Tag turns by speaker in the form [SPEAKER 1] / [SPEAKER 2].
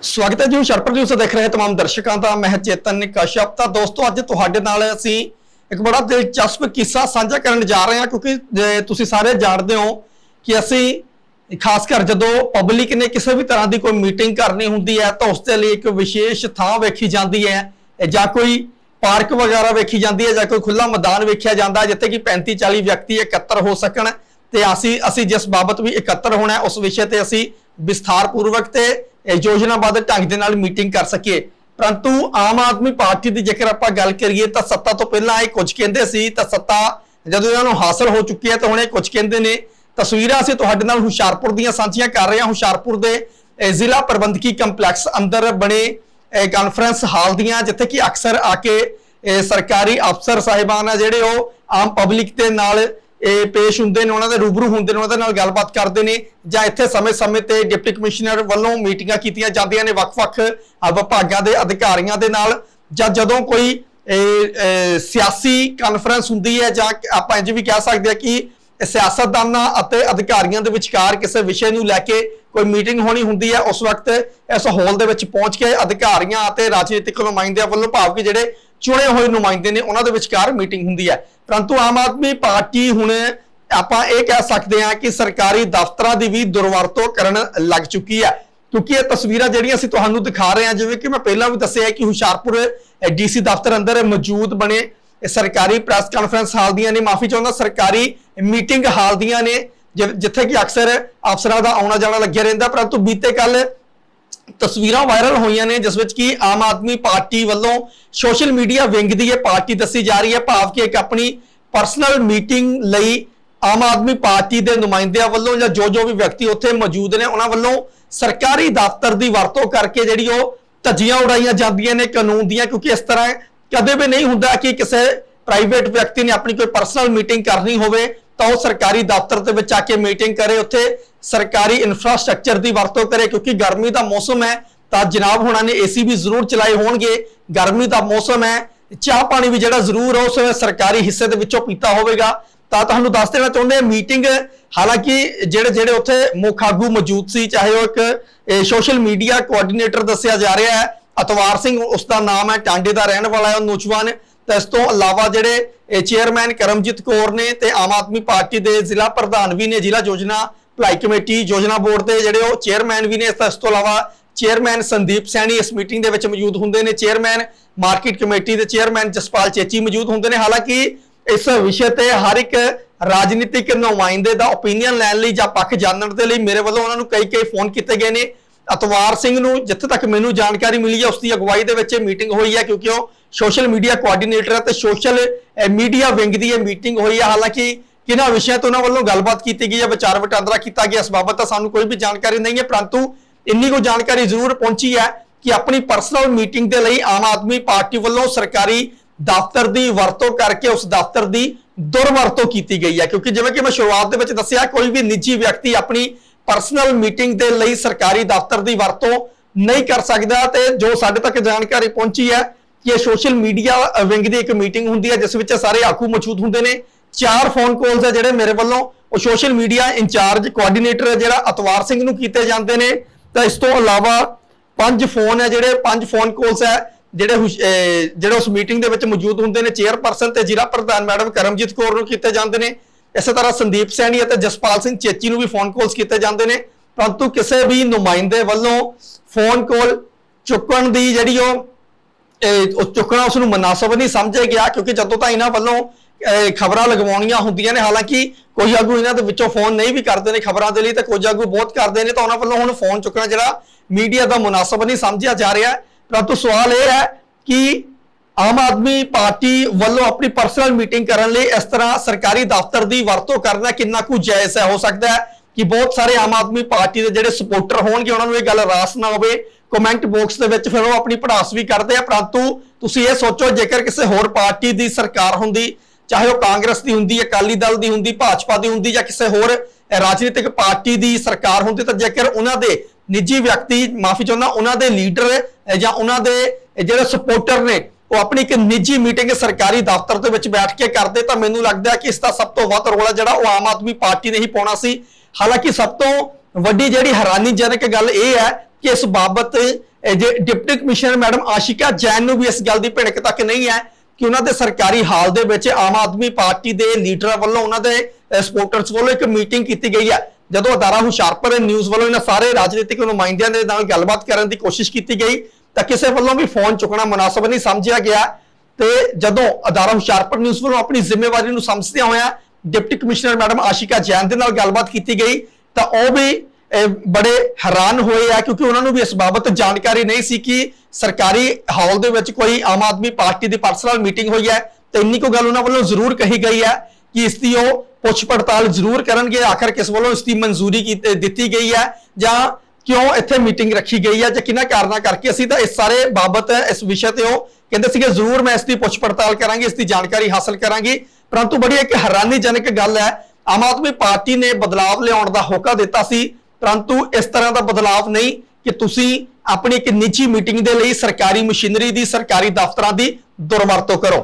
[SPEAKER 1] ਸਵਾਗਤ ਹੈ ਜੀ ਹੁਸ਼ਿਆਰਪੁਰ ਨਿਊਜ਼ ਦੇਖ ਰਹੇ ਤਮਾਮ ਦਰਸ਼ਕਾਂ ਦਾ। ਮੈਂ ਚੇਤਨ ਕਸ਼ਪ ਤਾਂ ਦੋਸਤੋ, ਅੱਜ ਤੁਹਾਡੇ ਨਾਲ ਅਸੀਂ ਇੱਕ ਬੜਾ ਦਿਲਚਸਪ ਕਿੱਸਾ ਸਾਂਝਾ ਕਰਨ ਜਾ ਰਹੇ ਹਾਂ, ਕਿਉਂਕਿ ਤੁਸੀਂ ਸਾਰੇ ਜਾਣਦੇ ਹੋ ਕਿ ਅਸੀਂ, ਖਾਸ ਕਰ ਜਦੋਂ ਪਬਲਿਕ ਨੇ ਕਿਸੇ ਵੀ ਤਰ੍ਹਾਂ ਦੀ ਕੋਈ ਮੀਟਿੰਗ ਕਰਨੀ ਹੁੰਦੀ ਹੈ, ਤਾਂ ਉਸ ਦੇ ਲਈ ਇੱਕ ਵਿਸ਼ੇਸ਼ ਥਾਂ ਵੇਖੀ ਜਾਂਦੀ ਹੈ ਜਾਂ ਕੋਈ ਪਾਰਕ ਵਗੈਰਾ ਵੇਖੀ ਜਾਂਦੀ ਹੈ, ਜਾਂ ਕੋਈ ਖੁੱਲਾ ਮੈਦਾਨ ਵੇਖਿਆ ਜਾਂਦਾ ਜਿੱਥੇ ਕਿ 35 40 ਵਿਅਕਤੀ ਇਕੱਤਰ ਹੋ ਸਕਣ। ਤੇ ਅਸੀਂ ਅਸੀਂ ਜਿਸ ਬਾਬਤ ਵੀ ਇਕੱਤਰ ਹੋਣਾ ਉਸ ਵਿਸ਼ੇ ਤੇ ਅਸੀਂ ਵਿਸਥਾਰ ਪੂਰਵਕ ਤੇ ਯੋਜਨਾਬੱਧ ਢੰਗ ਦੇ ਨਾਲ ਮੀਟਿੰਗ ਕਰ ਸਕੀਏ। ਪਰੰਤੂ ਆਮ ਆਦਮੀ ਪਾਰਟੀ ਦੀ ਜੇਕਰ ਆਪਾਂ ਗੱਲ ਕਰੀਏ ਤਾਂ ਸੱਤਾ ਤੋਂ ਪਹਿਲਾਂ ਇਹ ਕੁਝ ਕਹਿੰਦੇ ਸੀ, ਤਾਂ ਸੱਤਾ ਜਦੋਂ ਇਹਨਾਂ ਨੂੰ ਹਾਸਲ ਹੋ ਚੁੱਕੀ ਹੈ ਤਾਂ ਹੁਣ ਇਹ ਕੁਝ ਕਹਿੰਦੇ ਨੇ। ਤਸਵੀਰਾਂ ਅਸੀਂ ਤੁਹਾਡੇ ਨਾਲ ਹੁਸ਼ਿਆਰਪੁਰ ਦੀਆਂ ਸਾਂਝੀਆਂ ਕਰ ਰਹੇ ਹਾਂ। ਹੁਸ਼ਿਆਰਪੁਰ ਦੇ ਜ਼ਿਲ੍ਹਾ ਪ੍ਰਬੰਧਕੀ ਕੰਪਲੈਕਸ ਅੰਦਰ ਬਣੇ ਕਾਨਫਰੰਸ ਹਾਲ ਦੀਆਂ, ਜਿੱਥੇ ਕਿ ਅਕਸਰ ਆ ਕੇ ਇਹ ਸਰਕਾਰੀ ਅਫਸਰ ਸਾਹਿਬਾਨ ਆ ਜਿਹੜੇ ਉਹ ਆਮ ਪਬਲਿਕ ਦੇ ਨਾਲ ਇਹ ਪੇਸ਼ ਹੁੰਦੇ ਨੇ, ਉਹਨਾਂ ਦੇ ਰੂਬਰੂ ਹੁੰਦੇ ਨੇ, ਉਹਨਾਂ ਦੇ ਨਾਲ ਗੱਲਬਾਤ ਕਰਦੇ ਨੇ, ਜਾਂ ਇੱਥੇ ਸਮੇਂ-ਸਮੇਂ ਤੇ ਡਿਪਟੀ ਕਮਿਸ਼ਨਰ ਵੱਲੋਂ ਮੀਟਿੰਗਾਂ ਕੀਤੀਆਂ ਜਾਂਦੀਆਂ ਨੇ ਵੱਖ-ਵੱਖ ਵਿਭਾਗਾਂ ਦੇ ਅਧਿਕਾਰੀਆਂ ਦੇ ਨਾਲ, ਜਾਂ ਜਦੋਂ ਕੋਈ ਸਿਆਸੀ ਕਾਨਫਰੰਸ ਹੁੰਦੀ ਹੈ, ਜਾਂ ਆਪਾਂ ਇੰਜ ਵੀ ਕਹਿ ਸਕਦੇ ਹਾਂ ਕਿ ਸਿਆਸਤਦਾਨਾਂ ਅਤੇ ਅਧਿਕਾਰੀਆਂ ਦੇ ਵਿਚਕਾਰ ਕਿਸੇ ਵਿਸ਼ੇ ਨੂੰ ਲੈ ਕੇ ਕੋਈ ਮੀਟਿੰਗ ਹੋਣੀ ਹੁੰਦੀ ਹੈ, ਉਸ ਵਕਤ ਇਸ ਹਾਲ ਦੇ ਵਿੱਚ ਪਹੁੰਚ ਕੇ ਅਧਿਕਾਰੀਆਂ ਅਤੇ ਰਾਜਨੀਤਿਕ ਨੁਮਾਇੰਦਿਆਂ ਵੱਲੋਂ ਭਾਵ ਕਿ ਜਿਹੜੇ ਚੁਣੇ ਹੋਏ ਨੁਮਾਇੰਦੇ ਨੇ, ਉਹਨਾਂ ਦੇ ਵਿਚਕਾਰ ਮੀਟਿੰਗ ਹੁੰਦੀ ਹੈ। ਪਰੰਤੂ ਆਮ ਆਦਮੀ ਪਾਰਟੀ ਹੁਣ ਆਪਾਂ ਇਹ ਕਹਿ ਸਕਦੇ ਹਾਂ ਕਿ ਸਰਕਾਰੀ ਦਫ਼ਤਰਾਂ ਦੀ ਵੀ ਦੁਰਵਰਤੋਂ ਕਰਨ ਲੱਗ ਚੁੱਕੀ ਹੈ। ਕਿਉਂਕਿ ਇਹ ਤਸਵੀਰਾਂ ਜਿਹੜੀਆਂ ਅਸੀਂ ਤੁਹਾਨੂੰ ਦਿਖਾ ਰਹੇ ਹਾਂ, ਜਿਵੇਂ ਕਿ ਮੈਂ ਪਹਿਲਾਂ ਵੀ ਦੱਸਿਆ ਕਿ ਹੁਸ਼ਿਆਰਪੁਰ ਡੀਸੀ ਦਫ਼ਤਰ ਅੰਦਰ ਮੌਜੂਦ ਬਣੇ। ਸਰਕਾਰੀ ਪ੍ਰੈਸ ਕਾਨਫਰੰਸ ਹਾਲ ਦੀਆਂ ਨੇ, ਮਾਫੀ ਚਾਹੁੰਦਾ, ਸਰਕਾਰੀ ਮੀਟਿੰਗ ਹਾਲ ਦੀਆਂ ਨੇ, ਜਿ- ਜਿੱਥੇ ਕਿ ਅਕਸਰ ਅਫਸਰਾਂ ਦਾ ਆਉਣਾ ਜਾਣਾ ਲੱਗਿਆ ਰਹਿੰਦਾ। ਪਰੰਤੂ ਬੀਤੇ ਕੱਲ ਤਸਵੀਰਾਂ ਵਾਇਰਲ ਹੋਈਆਂ ਨੇ, ਜਿਸ ਵਿੱਚ ਕਿ ਆਮ ਆਦਮੀ ਪਾਰਟੀ ਵੱਲੋਂ ਸੋਸ਼ਲ ਮੀਡੀਆ ਵਿੰਗ ਦੀ ਇਹ ਪਾਰਟੀ ਦੱਸੀ ਜਾ ਰਹੀ ਹੈ। ਭਾਵ ਕਿ ਇੱਕ ਆਪਣੀ ਪਰਸਨਲ ਮੀਟਿੰਗ ਲਈ ਆਮ ਆਦਮੀ ਪਾਰਟੀ ਦੇ ਨੁਮਾਇੰਦਿਆਂ ਵੱਲੋਂ ਜਾਂ ਜੋ ਜੋ ਵੀ ਵਿਅਕਤੀ ਉੱਥੇ ਮੌਜੂਦ ਨੇ, ਉਹਨਾਂ ਵੱਲੋਂ ਸਰਕਾਰੀ ਦਫ਼ਤਰ ਦੀ ਵਰਤੋਂ ਕਰਕੇ ਜਿਹੜੀ ਉਹ ਧੱਜੀਆਂ ਉਡਾਈਆਂ ਜਾਂਦੀਆਂ ਨੇ, ਕਾਨੂੰਨ ਦੀਆਂ, ਕਿਉਂਕਿ ਇਸ ਤਰ੍ਹਾਂ ਕਦੇ ਵੀ ਨਹੀਂ ਹੁੰਦਾ ਕਿ ਕਿਸੇ ਪ੍ਰਾਈਵੇਟ ਵਿਅਕਤੀ ਨੇ ਆਪਣੀ ਕੋਈ ਪਰਸਨਲ ਮੀਟਿੰਗ ਕਰਨੀ ਹੋਵੇ। ਤਾਂ ਉਹ ਸਰਕਾਰੀ ਦਫ਼ਤਰ ਦੇ ਵਿੱਚ ਆ ਕੇ ਮੀਟਿੰਗ ਕਰੇ, ਉੱਥੇ ਸਰਕਾਰੀ ਇਨਫਰਾਸਟ੍ਰਕਚਰ ਦੀ ਵਰਤੋਂ ਕਰੇ, ਕਿਉਂਕਿ ਗਰਮੀ ਦਾ ਮੌਸਮ ਹੈ, ਤਾਂ ਜਨਾਬ ਹੁਣਾਂ ਨੇ ਏਸੀ ਵੀ ਜ਼ਰੂਰ ਚਲਾਏ ਹੋਣਗੇ। ਗਰਮੀ ਦਾ ਮੌਸਮ ਹੈ, ਚਾਹ ਪਾਣੀ ਵੀ ਜਿਹੜਾ ਜ਼ਰੂਰ ਉਸ ਸਰਕਾਰੀ ਹਿੱਸੇ ਦੇ ਵਿੱਚੋਂ ਪੀਤਾ ਹੋਵੇਗਾ। ਤਾਂ ਤੁਹਾਨੂੰ ਦੱਸ ਦੇਣਾ ਚਾਹੁੰਦੇ ਹਾਂ ਮੀਟਿੰਗ ਹਾਲਾਂਕਿ ਜਿਹੜੇ ਜਿਹੜੇ ਉੱਥੇ ਮੁੱਖ ਆਗੂ ਮੌਜੂਦ ਸੀ, ਚਾਹੇ ਉਹ ਇੱਕ ਸੋਸ਼ਲ ਮੀਡੀਆ ਕੋਆਰਡੀਨੇਟਰ ਦੱਸਿਆ ਜਾ ਰਿਹਾ ਹੈ, ਅਤਵਾਰ ਸਿੰਘ ਉਸ ਦਾ ਨਾਮ ਹੈ, ਟਾਂਡੇ ਦਾ ਰਹਿਣ ਵਾਲਾ ਹੈ, ਉਹ ਨੌਜਵਾਨ ਤੇ ਇਸ ਤੋਂ ਇਲਾਵਾ ਜਿਹੜੇ ਚੇਅਰਮੈਨ ਕਰਮਜੀਤ ਕੌਰ ਨੇ ਤੇ ਆਮ ਆਦਮੀ ਪਾਰਟੀ ਦੇ ਜ਼ਿਲ੍ਹਾ ਪ੍ਰਧਾਨ ਵੀ ਨੇ, ਜ਼ਿਲ੍ਹਾ ਯੋਜਨਾ ਭਲਾਈ ਕਮੇਟੀ, ਯੋਜਨਾ ਬੋਰਡ ਦੇ ਜਿਹੜੇ ਉਹ ਚੇਅਰਮੈਨ ਵੀ ਨੇ ਇਸ ਤੋਂ- ਇਸ ਤੋਂ ਇਲਾਵਾ ਚੇਅਰਮੈਨ ਸੰਦੀਪ ਸੈਣੀ ਇਸ ਮੀਟਿੰਗ ਦੇ ਵਿੱਚ ਮੌਜੂਦ ਹੁੰਦੇ ਨੇ ਚੇਅਰਮੈਨ ਮਾਰਕੀਟ ਕਮੇਟੀ ਦੇ ਚੇਅਰਮੈਨ ਜਸਪਾਲ ਚੇਚੀ ਮੌਜੂਦ ਹੁੰਦੇ ਨੇ। ਹਾਲਾਂਕਿ ਇਸ ਵਿਸ਼ੇ ਤੇ ਹਰ ਇੱਕ ਰਾਜਨੀਤਿਕ ਨੁਮਾਇੰਦੇ ਦਾ ਓਪੀਨੀਅਨ ਲੈਣ ਲਈ ਜਾਂ ਪੱਖ ਜਾਣਨ ਦੇ ਲਈ ਮੇਰੇ ਵੱਲੋਂ ਉਹਨਾਂ ਨੂੰ ਕਈ ਕਈ ਫੋਨ ਕੀਤੇ ਗਏ ਨੇ। ਅਤਵਾਰ ਸਿੰਘ ਨੂੰ ਜਿੱਥੇ ਤੱਕ ਮੈਨੂੰ ਜਾਣਕਾਰੀ ਮਿਲੀ ਹੈ, ਉਸ ਦੀ ਅਗਵਾਈ ਦੇ ਵਿੱਚ ਇਹ ਮੀਟਿੰਗ ਹੋਈ ਹੈ, ਕਿਉਂਕਿ ਉਹ ਸੋਸ਼ਲ ਮੀਡੀਆ ਕੋਆਰਡੀਨੇਟਰ ਹੈ ਤੇ ਸੋਸ਼ਲ ਮੀਡੀਆ ਵਿੰਗ ਦੀ ਇਹ ਮੀਟਿੰਗ ਹੋਈ ਹੈ। ਹਾਲਾਂਕਿ ਕਿਹਨਾਂ ਵਿਸ਼ਿਆਂ ਤੋਂ ਉਹਨਾਂ ਵੱਲੋਂ ਗੱਲਬਾਤ ਕੀਤੀ ਗਈ ਹੈ, ਵਿਚਾਰ ਵਟਾਂਦਰਾ ਕੀਤਾ ਗਿਆ, ਇਸ ਬਾਬਤ ਤਾਂ ਸਾਨੂੰ ਕੋਈ ਵੀ ਜਾਣਕਾਰੀ ਨਹੀਂ ਹੈ, ਪਰੰਤੂ ਇੰਨੀ ਕੋ ਜਾਣਕਾਰੀ ਜ਼ਰੂਰ ਪਹੁੰਚੀ ਹੈ ਕਿ ਆਪਣੀ ਪਰਸਨਲ ਮੀਟਿੰਗ ਦੇ ਲਈ ਆਮ ਆਦਮੀ ਪਾਰਟੀ ਵੱਲੋਂ ਸਰਕਾਰੀ ਦਫ਼ਤਰ ਦੀ ਵਰਤੋਂ ਕਰਕੇ ਉਸ ਦਫ਼ਤਰ ਦੀ ਦੁਰਵਰਤੋਂ ਕੀਤੀ ਗਈ ਹੈ। ਕਿਉਂਕਿ ਜਿਵੇਂ ਕਿ ਮੈਂ ਸ਼ੁਰੂਆਤ ਦੇ ਵਿੱਚ ਦੱਸਿਆ, ਕੋਈ ਵੀ ਨਿੱਜੀ ਵਿਅਕਤੀ ਆਪਣੀ ਪਰਸਨਲ ਮੀਟਿੰਗ ਦੇ ਲਈ ਸਰਕਾਰੀ ਦਫ਼ਤਰ ਦੀ ਵਰਤੋਂ ਨਹੀਂ ਕਰ ਸਕਦਾ ਤੇ ਜੋ ਸਾਡੇ ਤੱਕ ਜਾਣਕਾਰੀ ਪਹੁੰਚੀ ਹੈ ਕਿ ਇਹ ਸੋਸ਼ਲ ਮੀਡੀਆ ਵਿੰਗ ਦੀ ਇੱਕ ਮੀਟਿੰਗ ਹੁੰਦੀ ਹੈ, ਜਿਸ ਵਿੱਚ ਸਾਰੇ ਆਗੂ ਮੌਜੂਦ ਹੁੰਦੇ ਨੇ। ਚਾਰ ਫੋਨ ਕਾਲਸ ਹੈ ਜਿਹੜੇ ਮੇਰੇ ਵੱਲੋਂ। ਉਹ ਸੋਸ਼ਲ ਮੀਡੀਆ ਇੰਚਾਰਜ ਕੋਆਰਡੀਨੇਟਰ ਜਿਹੜਾ ਅਤਵਾਰ ਸਿੰਘ ਨੂੰ ਕੀਤੇ ਜਾਂਦੇ ਨੇ। ਤਾਂ ਇਸ ਤੋਂ ਇਲਾਵਾ ਪੰਜ ਫੋਨ ਹੈ ਜਿਹੜੇ, ਪੰਜ ਫੋਨ ਕਾਲਸ ਹੈ ਜਿਹੜੇ ਜਿਹੜੇ ਉਸ ਮੀਟਿੰਗ ਦੇ ਵਿੱਚ ਮੌਜੂਦ ਹੁੰਦੇ ਨੇ। ਚੇਅਰਪਰਸਨ ਤੇ ਜ਼ਿਲ੍ਹਾ ਪ੍ਰਧਾਨ ਮੈਡਮ ਕਰਮਜੀਤ ਕੌਰ ਨੂੰ ਕੀਤੇ ਜਾਂਦੇ ਨੇ। ਇਸੇ ਤਰ੍ਹਾਂ ਸੰਦੀਪ ਸੈਣੀ ਅਤੇ ਜਸਪਾਲ ਸਿੰਘ ਚੇਚੀ ਨੂੰ ਵੀ ਫੋਨ ਕਾਲਸ ਕੀਤੇ ਜਾਂਦੇ ਨੇ। ਪਰੰਤੂ ਕਿਸੇ ਵੀ ਨੁਮਾਇੰਦੇ ਵੱਲੋਂ ਫੋਨ ਕਾਲ ਚੁੱਕਣ ਦੀ ਜਿਹੜੀ ਉਹ ਚੁੱਕਣਾ ਉਸ ਨੂੰ ਮناسب ਨਹੀਂ ਸਮਝਿਆ ਗਿਆ, ਕਿਉਂਕਿ ਜਦੋਂ ਤਾਂ ਇਹਨਾਂ ਵੱਲੋਂ ਖਬਰਾਂ ਲਗਵਾਉਣੀਆਂ ਹੁੰਦੀਆਂ ਨੇ, ਹਾਲਾਂਕਿ ਕੋਈ ਆਗੂ ਇਹਨਾਂ ਦੇ ਵਿੱਚੋਂ ਫੋਨ ਨਹੀਂ ਵੀ ਕਰਦੇ ਨੇ ਖਬਰਾਂ ਦੇ ਲਈ ਤਾਂ ਕੋਈ ਆਗੂ ਬਹੁਤ ਕਰਦੇ ਨੇ, ਤਾਂ ਉਹਨਾਂ ਵੱਲੋਂ ਹੁਣ ਫੋਨ ਚੁੱਕਣਾ ਜਿਹੜਾ ਮੀਡੀਆ ਦਾ ਮناسب ਨਹੀਂ ਸਮਝਿਆ ਜਾ ਰਿਹਾ। ਪਰੰਤੂ ਸਵਾਲ ਇਹ ਹੈ ਕਿ ਆਮ ਆਦਮੀ ਪਾਰਟੀ ਵੱਲੋਂ ਆਪਣੀ ਪਰਸਨਲ ਮੀਟਿੰਗ ਕਰਨ ਲਈ ਇਸ ਤਰ੍ਹਾਂ ਸਰਕਾਰੀ ਦਫ਼ਤਰ ਦੀ ਵਰਤੋਂ ਕਰਨਾ ਕਿੰਨਾ ਕੁ ਜਾਇਜ਼ ਹੈ? ਹੋ ਸਕਦਾ ਹੈ ਕਿ ਬਹੁਤ ਸਾਰੇ ਆਮ ਆਦਮੀ ਪਾਰਟੀ ਦੇ ਜਿਹੜੇ ਸਪੋਰਟਰ ਹੋਣਗੇ, ਉਹਨਾਂ ਨੂੰ ਇਹ ਗੱਲ ਰਾਸ ਨਾ ਹੋਵੇ। ਕਮੈਂਟ ਬਾਕਸ ਦੇ ਵਿੱਚ ਫਿਰ ਉਹ ਆਪਣੀ ਪੜਾਸ ਵੀ ਕਰਦੇ ਆ। ਪਰੰਤੂ ਤੁਸੀਂ ਇਹ ਸੋਚੋ, ਜੇਕਰ ਕਿਸੇ ਹੋਰ ਪਾਰਟੀ ਦੀ ਸਰਕਾਰ ਹੁੰਦੀ, ਚਾਹੇ ਉਹ ਕਾਂਗਰਸ ਦੀ ਹੁੰਦੀ, ਅਕਾਲੀ ਦਲ ਦੀ ਹੁੰਦੀ, ਭਾਜਪਾ ਦੀ ਹੁੰਦੀ ਜਾਂ ਕਿਸੇ ਹੋਰ ਰਾਜਨੀਤਿਕ ਪਾਰਟੀ ਦੀ ਸਰਕਾਰ ਹੁੰਦੀ, ਤਾਂ ਜੇਕਰ ਉਹਨਾਂ ਦੇ ਨਿੱਜੀ ਵਿਅਕਤੀ, ਮਾਫੀ ਚਾਹੁੰਦਾ, ਉਹਨਾਂ ਦੇ ਲੀਡਰ ਜਾਂ ਉਹਨਾਂ ਦੇ ਜਿਹੜੇ ਸਪੋਰਟਰ ਨੇ ਉਹ ਆਪਣੀ ਇੱਕ ਨਿੱਜੀ ਮੀਟਿੰਗ ਸਰਕਾਰੀ ਦਫ਼ਤਰ ਦੇ ਵਿੱਚ ਬੈਠ ਕੇ ਕਰਦੇ, ਤਾਂ ਮੈਨੂੰ ਲੱਗਦਾ ਕਿ ਇਸ ਦਾ ਸਭ ਤੋਂ ਵੱਧ ਰੋਲਾ ਜਿਹੜਾ ਉਹ ਆਮ ਆਦਮੀ ਪਾਰਟੀ ਨੇ ਹੀ ਪਾਉਣਾ ਸੀ। ਹਾਲਾਂਕਿ ਸਭ ਤੋਂ ਵੱਡੀ ਜਿਹੜੀ ਹੈਰਾਨੀਜਨਕ ਗੱਲ ਇਹ ਹੈ ਕਿ ਇਸ ਬਾਬਤ ਜੇ deputy commissioner madam Ashika Jain ਨੂੰ ਵੀ ਇਸ ਗੱਲ ਦੀ ਭਿਣਕ ਤੱਕ ਨਹੀਂ ਹੈ ਕਿ ਉਹਨਾਂ ਦੇ ਸਰਕਾਰੀ ਹਾਲ ਦੇ ਵਿੱਚ ਆਮ ਆਦਮੀ ਪਾਰਟੀ ਦੇ ਲੀਡਰਾਂ ਵੱਲੋਂ ਉਹਨਾਂ ਦੇ ਸਪੋਰਟਰਸ ਵੱਲੋਂ ਇੱਕ ਮੀਟਿੰਗ ਕੀਤੀ ਗਈ ਹੈ। ਜਦੋਂ ਅਦਾਰਾ ਹੁਸ਼ਿਆਰਪੁਰ ਨਿਊਜ਼ ਵੱਲੋਂ ਇਹਨਾਂ ਸਾਰੇ ਰਾਜਨੀਤਿਕ ਨੁਮਾਇੰਦਿਆਂ ਦੇ ਨਾਲ ਗੱਲਬਾਤ ਕਰਨ ਦੀ ਕੋਸ਼ਿਸ਼ ਕੀਤੀ ਗਈ ਤਾਂ ਕਿਸੇ ਵੱਲੋਂ ਵੀ ਫੋਨ ਚੁੱਕਣਾ ਮੁਨਾਸਬ ਨਹੀਂ ਸਮਝਿਆ ਗਿਆ ਤੇ ਜਦੋਂ ਅਦਾਰਾ ਹੁਸ਼ਿਆਰਪੁਰ ਨਿਊਜ਼ ਵੱਲੋਂ ਆਪਣੀ ਜ਼ਿੰਮੇਵਾਰੀ ਨੂੰ ਸਮਝਦਿਆਂ ਹੋਇਆ deputy commissioner madam Ashika Jain ਦੇ ਨਾਲ ਗੱਲਬਾਤ ਕੀਤੀ ਗਈ, ਤਾਂ ਉਹ ਵੀ ਬੜੇ ਹੈਰਾਨ ਹੋਏ ਆ ਕਿਉਂਕਿ ਉਹਨਾਂ ਨੂੰ ਵੀ ਇਸ ਬਾਬਤ ਜਾਣਕਾਰੀ ਨਹੀਂ ਸੀ ਕਿ ਸਰਕਾਰੀ ਹਾਲ ਦੇ ਵਿੱਚ ਕੋਈ ਆਮ ਆਦਮੀ ਪਾਰਟੀ ਦੀ ਪਰਸਨਲ ਮੀਟਿੰਗ ਹੋਈ ਹੈ ਤੇ ਇੰਨੀ ਕੋ ਗੱਲ ਉਹਨਾਂ ਵੱਲੋਂ ਜ਼ਰੂਰ ਕਹੀ ਗਈ ਹੈ ਕਿ ਇਸ ਦੀ ਉਹ ਪੁੱਛ ਪੜਤਾਲ ਜ਼ਰੂਰ ਕਰਨਗੇ, ਆਖਰ ਕਿਸ ਵੱਲੋਂ ਇਸ ਦੀ ਮਨਜ਼ੂਰੀ ਕੀਤੀ ਦਿੱਤੀ ਗਈ ਹੈ ਜਾਂ ਕਿਉਂ ਇੱਥੇ ਮੀਟਿੰਗ ਰੱਖੀ ਗਈ ਹੈ? ਜਾਂ ਕਿਹਨਾਂ ਕਾਰਨਾਂ ਕਰਕੇ ਅਸੀਂ ਤਾਂ ਇਸ ਸਾਰੇ ਬਾਬਤ, ਇਸ ਵਿਸ਼ੇ ਤੇ ਉਹ ਕਹਿੰਦੇ ਸੀਗੇ, ਜ਼ਰੂਰ ਮੈਂ ਇਸ ਦੀ ਪੁੱਛ ਪੜਤਾਲ ਕਰਾਂਗੀ ਇਸ ਦੀ ਜਾਣਕਾਰੀ ਹਾਸਲ ਕਰਾਂਗੀ। ਪਰੰਤੂ ਬੜੀ ਇੱਕ ਹੈਰਾਨੀਜਨਕ ਗੱਲ ਹੈ, ਆਮ ਆਦਮੀ ਪਾਰਟੀ ਨੇ ਬਦਲਾਵ ਲਿਆਉਣ ਦਾ ਹੋਕਾ ਦਿੱਤਾ ਸੀ। ਪਰੰਤੂ ਇਸ ਤਰ੍ਹਾਂ ਦਾ ਬਦਲਾਵ ਨਹੀਂ ਕਿ ਤੁਸੀਂ ਆਪਣੀ ਇੱਕ ਨਿੱਜੀ ਮੀਟਿੰਗ ਦੇ ਲਈ ਸਰਕਾਰੀ ਮਸ਼ੀਨਰੀ ਦੀ, ਸਰਕਾਰੀ ਦਫ਼ਤਰਾਂ ਦੀ ਦੁਰਵਰਤੋਂ ਕਰੋ।